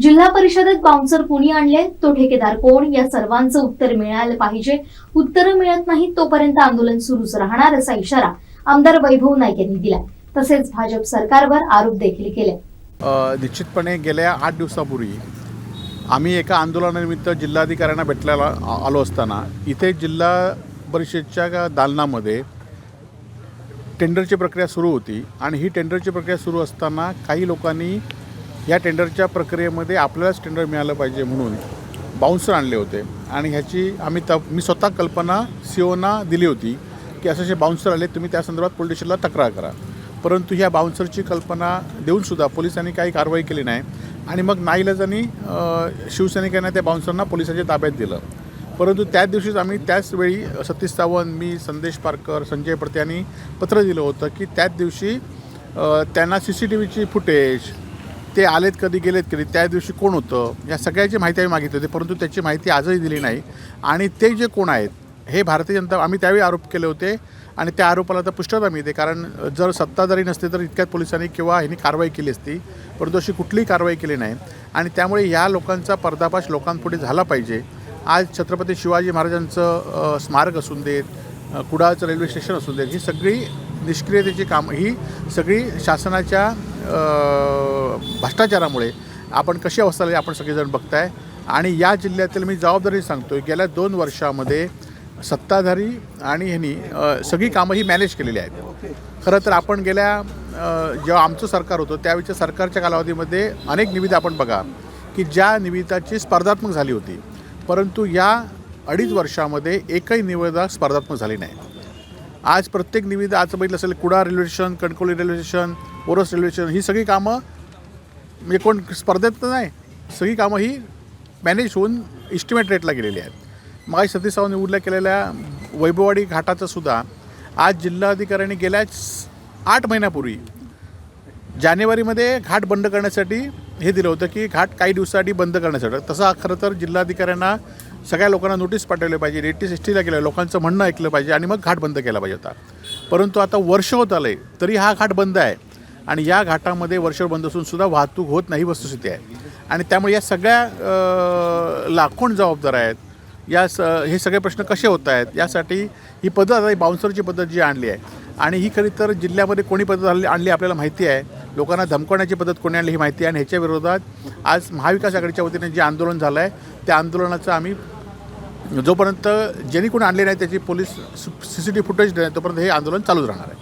जिल्हा परिषदेत बाउन्सर कुणी आणले? तो ठेकेदार कोण? या सर्वांचं उत्तर मिळालं पाहिजे. उत्तर मिळत नाही तोपर्यंत आंदोलन सुरूच राहणार असा इशारा आमदार वैभव नाईक यांनी दिला तसेच भाजप सरकारवर आरोप देखील केले. निश्चितपणे गेल्या आठ दिवसापूर्वी आम्ही एका आंदोलनानिमित्त जिल्हाधिकाऱ्यांना भेटल्याला आलो असताना इथे जिल्हा परिषदच्या दालनामध्ये टेंडरची प्रक्रिया सुरू होती. आणि ही टेंडरची प्रक्रिया सुरू असताना काही लोकांनी या टेंडरच्या प्रक्रियेमध्ये आपल्यालाच टेंडर मिळालं पाहिजे म्हणून बाउन्सर आणले होते. आणि ह्याची आम्ही त मी स्वतः कल्पना सीओना दिली होती की असे असे बाउन्सर आले तुम्ही त्या संदर्भात पोलीस स्टेशनला तक्रार करा. परंतु ह्या बाउन्सरची कल्पना देऊनसुद्धा पोलिसांनी काही कारवाई केली नाही. आणि मग नाईलाजांनी शिवसैनिकांना त्या बाउन्सरना पोलिसांच्या ताब्यात दिलं. परंतु त्याच दिवशीच आम्ही त्याच वेळी सतीश सावंत मी संदेश पारकर संजय प्रत्यांनी यांनी पत्र दिलं होतं की त्याच दिवशी त्यांना सी सी टी व्हीची फुटेज ते आलेत कधी गेलेत कधी त्या दिवशी कोण होतं या सगळ्याची माहिती आम्ही मागितली होती परंतु त्याची माहिती आजही दिली नाही. आणि ते जे कोण आहेत हे भारतीय जनता आम्ही त्यावेळी आरोप केले होते आणि त्या आरोपाला तर पुष्टता मिळते कारण जर सत्ताधारी नसते तर इतक्यात पोलिसांनी किंवा ह्यांनी कारवाई केली असती परंतु अशी कुठलीही कारवाई केली नाही. आणि त्यामुळे या लोकांचा पर्दापाश लोकांपुढे झाला पाहिजे. आज छत्रपती शिवाजी महाराजांचं स्मारक असून देत कुडाळचं रेल्वे स्टेशन असू देत ही सगळी निष्क्रियतेची कामं ही सगळी शासनाच्या भ्रष्टाचारामुळे आपण कशी अवस्था आली आपण सगळेजण बघताय. आणि या जिल्ह्यातील मी जबाबदारी सांगतो गेल्या दोन वर्षामध्ये सत्ताधारी आणि ह्यांनी सगळी कामं ही मॅनेज केलेली आहेत. खरं तर आपण गेल्या जेव्हा आमचं सरकार होतं त्यावेळच्या सरकारच्या कालावधीमध्ये अनेक निविदा आपण बघा की ज्या निविदाची स्पर्धात्मक झाली होती. परंतु या अडीच वर्षामध्ये एकही निविदा स्पर्धात्मक झाली नाही. आज प्रत्येक निविदा आज बघितलं असेल Kuda railway station Kankavli railway station Oras railway station ही सगळी कामं म्हणजे कोण स्पर्धेत तर नाही सगळी कामं ही मॅनेज होऊन इस्टिमेट रेटला गेलेली आहेत. मग सतीश सावंत निवडल्या केलेल्या वैभववाडी घाटाचं सुद्धा आज जिल्हाधिकाऱ्यांनी गेल्या आठ महिन्यापूर्वी जानेवारीमध्ये घाट बंद करण्यासाठी हे दिलं होतं की घाट काही दिवसासाठी बंद करण्यासाठी. तसं खरं तर जिल्हाधिकाऱ्यांना सगळ्या लोकांना नोटीस पाठवली पाहिजे रेटीस एस टीला केलं लोकांचं म्हणणं ऐकलं पाहिजे आणि मग घाट बंद केला पाहिजे होता. परंतु आता वर्ष होत आलं आहे तरी हा घाट बंद आहे. आणि या घाटामध्ये वर्षभर बंद असून सुद्धा वाहतूक होत नाही वस्तुस्थिती आहे. आणि त्यामुळे या सगळ्या अ, जबाबदार आहेत. या स हे सगळे प्रश्न कसे होत आहेत? यासाठी ही पद्धत आता ही बाउन्सरची पद्धत जी आणली आहे. आणि ही खरी तर जिल्ह्यामध्ये कोणी पद्धत आणली आणली आपल्याला माहिती आहे. लोकांना धमकवण्याची पद्धत कोणी आणली ही माहिती आहे. आणि ह्याच्या विरोधात आज महाविकास आघाडीच्या वतीने जे आंदोलन झालं आहे त्या आंदोलनाचं आम्ही जोपर्यंत ज्यांनी कोणी आणले नाही त्याची police C C T footage नाही तोपर्यंत हे आंदोलन चालूच राहणार आहे.